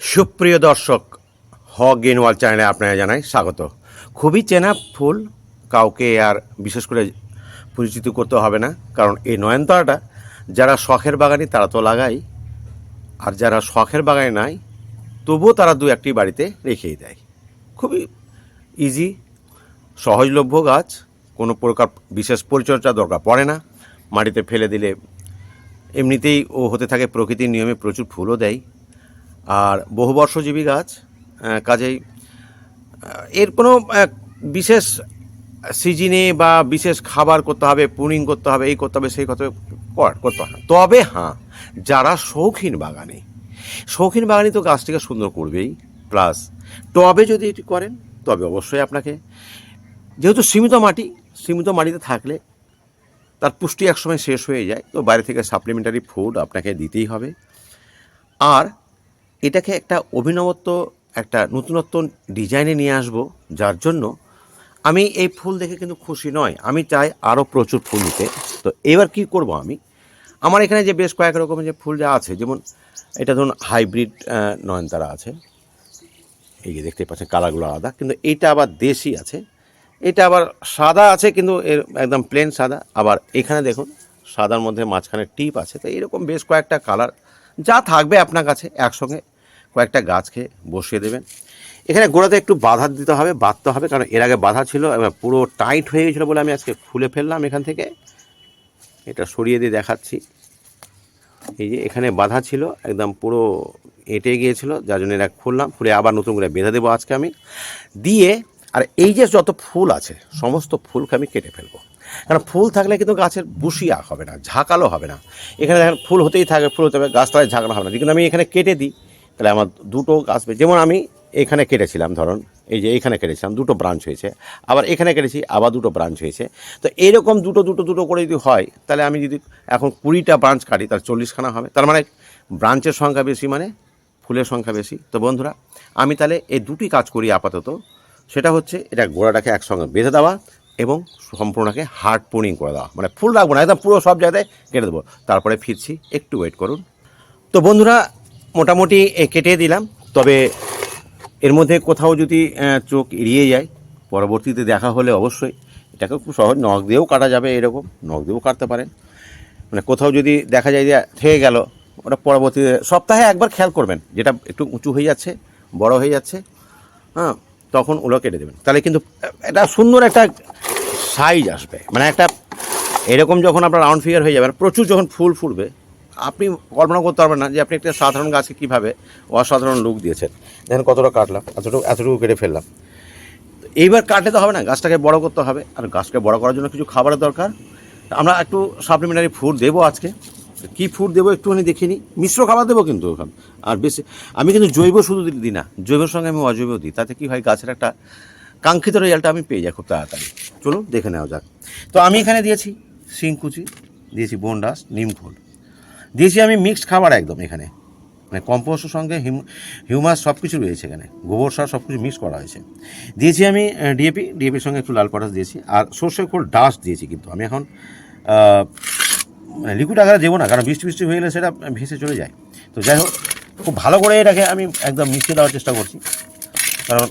সুপ্রিয় দর্শক হ গেনওয়াল চ্যানেলে আপনারা জানাই স্বাগত। খুবই চেনা ফুল, কাউকে আর বিশেষ করে পরিচিত করতে হবে না, কারণ এই নয়নতারাটা যারা শখের বাগানি তারা তো লাগাই, আর যারা শখের বাগানে নাই, তবুও তারা দু একটি বাড়িতে রেখেই দেয়। খুবই ইজি সহজলভ্য গাছ, কোনো প্রকার বিশেষ পরিচর্যা দরকার পড়ে না, মাটিতে ফেলে দিলে এমনিতেই ও হতে থাকে প্রকৃতির নিয়মে প্রচুর ফুলও দেয়। আর বহুবর্ষজীবী গাছ কাজেই এর কোনো বিশেষ সিজনে বা বিশেষ খাবার করতে হবে, পুনিং করতে হবে, এই করতে হবে, সেই করতে হবে করতে না। তবে হ্যাঁ যারা শৌখিন বাগানে শৌখিন বাগানে তো গাছটিকে সুন্দর করবেই প্লাস, টবে যদি এটি করেন, তবে অবশ্যই আপনাকে, যেহেতু সীমিত মাটি, সীমিত মাটিতে থাকলে তার পুষ্টি একসময় শেষ হয়ে যায়, তো বাইরে থেকে সাপ্লিমেন্টারি ফুড আপনাকে দিতেই হবে আর এটাকে একটা অভিনবত্ব, একটা নতুনত্ব ডিজাইনে নিয়ে আসব, যার জন্য আমি এই ফুল দেখে কিন্তু খুশি নয়। আমি চাই আরও প্রচুর ফুল নিতে তো এবার কি করব আমি? আমার এখানে যে বেশ কয়েক রকমের যে ফুল যা আছে, যেমন এটা ধরুন হাইব্রিড নয়নতারা আছে। এই যে দেখতে পাচ্ছেন কালারগুলো আলাদা, কিন্তু এটা আবার দেশি আছে। এটা আবার সাদা আছে, কিন্তু এর একদম প্লেন সাদা। আবার এখানে দেখুন, সাদার মধ্যে মাঝখানে টিপ আছে। তো এরকম বেশ কয়েকটা কালার যা থাকবে আপনার কাছে একসঙ্গে কয়েকটা গাছকে বসিয়ে দেবেন। এখানে গোড়াতে একটু বাধা দিতে হবে, বাঁধতে হবে, কারণ এর আগে বাধা ছিল, এবার পুরো টাইট হয়ে গেছিল বলে আমি আজকে খুলে ফেললাম এখান থেকে। এটা সরিয়ে দিয়ে দেখাচ্ছি। এই যে এখানে বাধা ছিল, একদম পুরো এঁটে গিয়েছিল, যার জন্য এটা খুললাম, খুলে আবার নতুন করে বেঁধে দেবো আজকে আমি। দিয়ে, আর এই যে যত ফুল আছে, সমস্ত ফুলকে আমি কেটে ফেলব। কারণ ফুল থাকলে কিন্তু গাছের বুশিয়া হবে না, ঝাঁকালো হবে না। এখানে দেখেন ফুল হতেই থাকে, ফুল হতে হবে গাছতলায় ঝাঁকানো হবে না। কিন্তু আমি এখানে কেটে দিই, তাহলে আমার দুটো গাছ যেমন আমি এখানে কেটেছিলাম, ধরুন, এই যে এইখানে কেটেছিলাম, দুটো ব্রাঞ্চ হয়েছে, আবার এখানে কেটেছি, আবার দুটো ব্রাঞ্চ হয়েছে। তো এরকম দুটো দুটো দুটো করে যদি হয়, তাহলে আমি যদি এখন কুড়িটা ব্রাঞ্চ কাটি, তাহলে চল্লিশখানা হবে। তার মানে ব্রাঞ্চের সংখ্যা বেশি মানে ফুলের সংখ্যা বেশি। তো বন্ধুরা, আমি তাহলে এই দুটি কাজ করি আপাতত। সেটা হচ্ছে, এটা গোড়াটাকে একসঙ্গে বেঁধে দেওয়া এবং সম্পূর্ণকে হার্ড পুনিং করে দেওয়া। মানে ফুল রাখব না, একদম পুরো সব জায়গায় কেটে দেবো। তারপরে ফিরছি, একটু ওয়েট করুন। তো বন্ধুরা, মোটামুটি কেটে দিলাম, তবে এর মধ্যে কোথাও যদি চোখ এড়িয়ে যায়, পরবর্তীতে দেখা হলে অবশ্যই এটাকে খুব সহজ, নখ দিয়েও কাটা যাবে এরকম, নখ দিয়েও কাটতে পারেন। মানে কোথাও যদি দেখা যায় যে থেকে গেল, ওটা পরবর্তীতে সপ্তাহে একবার খেয়াল করবেন, যেটা একটু উঁচু হয়ে যাচ্ছে, বড় হয়ে যাচ্ছে হ্যাঁ তখন ওগুলো কেটে দেবেন। তাহলে কিন্তু এটা সুন্দর একটা সাইজ আসবে। মানে একটা এরকম যখন আপনার রাউন্ড ফিগার হয়ে যাবে আর প্রচুর যখন ফুল ফুটবে, আপনি কল্পনা করতে পারবেন না যে আপনি একটা সাধারণ গাছকে কীভাবে অসাধারণ লুক দিয়েছেন। দেখেন কতটা কাটলাম, এতটুকু এতটুকু কেটে ফেললাম। এইবার কাটলে তো হবে না, গাছটাকে বড় করতে হবে, আর গাছকে বড় করার জন্য কিছু খাবারের দরকার। আমরা একটু সাপ্লিমেন্টারি ফুড দেবো আজকে। কী ফুড দেবো একটুখানি দেখে নিই। মিশ্র খাবার দেবো কিন্তু ওখান আর বেশি আমি কিন্তু জৈব শুধু দিই না, জৈবের সঙ্গে আমি অজৈব দিই, তাতে কী হয়, গাছের একটা কাঙ্ক্ষিত রেজাল্টটা আমি পেয়ে যাই খুব তাড়াতাড়ি। চলুন, দেখে নেওয়া যাক। তো আমি এখানে দিয়েছি শিংকুচি দিয়েছি বনডাস নিম ফুল দিয়েছি আমি মিক্সড খাবার একদম এখানে। মানে কম্পোস্টের সঙ্গে হিউমাস সব কিছু রয়েছে এখানে। গোবর সার সব কিছু মিক্স করা হয়েছে। দিয়েছি আমি ডিএপি ডিএপির সঙ্গে একটু লাল পটাশ দিয়েছি। আর সর্ষে খোল ডাস্ট দিয়েছি কিন্তু। আমি এখন লিকুইড আকারে দেবো না, কারণ বৃষ্টি বৃষ্টি হয়ে গেলে সেটা ভেসে চলে যায়। তো যাই হোক, খুব ভালো করে এটাকে আমি একদম মিশিয়ে দেওয়ার চেষ্টা করছি। কারণ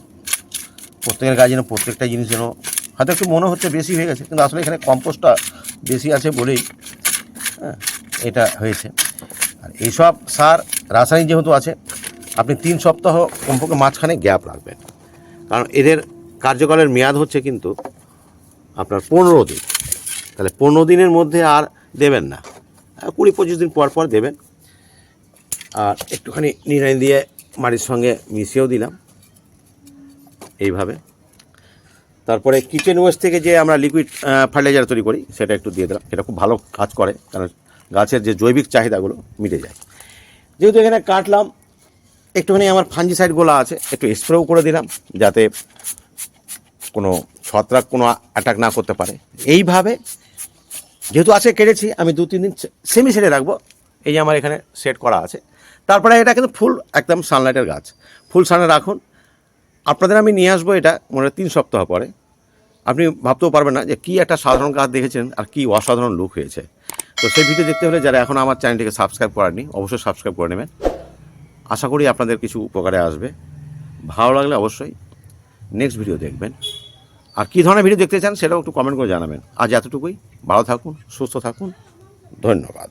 প্রত্যেকের গাছ যেন প্রত্যেকটা জিনিস যেন হয়তো একটু মনে হচ্ছে বেশি হয়ে গেছে, কিন্তু আসলে এখানে কম্পোস্টটা বেশি আছে বলেই হ্যাঁ এটা হয়েছে। আর এইসব সার রাসায়নিক যেহেতু আছে, আপনি তিন সপ্তাহ কমপক্ষে মাঝখানে গ্যাপ রাখবেন। কারণ এদের কার্যকালের মেয়াদ হচ্ছে কিন্তু আপনার পনেরো দিন। তাহলে পনেরো দিনের মধ্যে আর দেবেন না। কুড়ি, পঁচিশ দিন পর পর দেবেন। আর একটুখানি নিরাই দিয়ে মাটির সঙ্গে মিশিয়েও দিলাম। এইভাবে। তারপরে কিচেন ওয়েস্ট থেকে যে আমরা লিকুইড ফার্টিলাইজার তৈরি করি, সেটা একটু দিয়ে দিলাম। এটা খুব ভালো কাজ করে, কারণ গাছের যে জৈবিক চাহিদাগুলো মিটে যায়। যেহেতু এখানে কাটলাম, একটুখানি আমার ফাঞ্জিসাইড গোলা আছে, একটু স্প্রেও করে দিলাম, যাতে কোনো ছত্রাক, কোনো অ্যাটাক না করতে পারে। এইভাবে যেহেতু আজকে কেটেছি, আমি দু, তিন দিন সেমি সেটে রাখব। এই যে আমার এখানে সেট করা আছে। তারপরে এটা কিন্তু ফুল একদম সানলাইটের গাছ। ফুল সানে রাখুন। আপনাদের আমি নিয়ে আসব এটা মনে তিন সপ্তাহ পরে। আপনি ভাবতেও পারবেন না যে কী একটা সাধারণ কাজ দেখেছেন আর কী অসাধারণ লুক হয়েছে। তো সেই ভিডিও দেখতে হলে যারা এখন আমার চ্যানেলটিকে সাবস্ক্রাইব করেননি, অবশ্যই সাবস্ক্রাইব করে নেবেন। আশা করি আপনাদের কিছু উপকারে আসবে। ভালো লাগলে অবশ্যই নেক্সট ভিডিও দেখবেন। আর কী ধরনের ভিডিও দেখতে চান সেটাও একটু কমেন্ট করে জানাবেন। আজ এতটুকুই। ভালো থাকুন, সুস্থ থাকুন। ধন্যবাদ।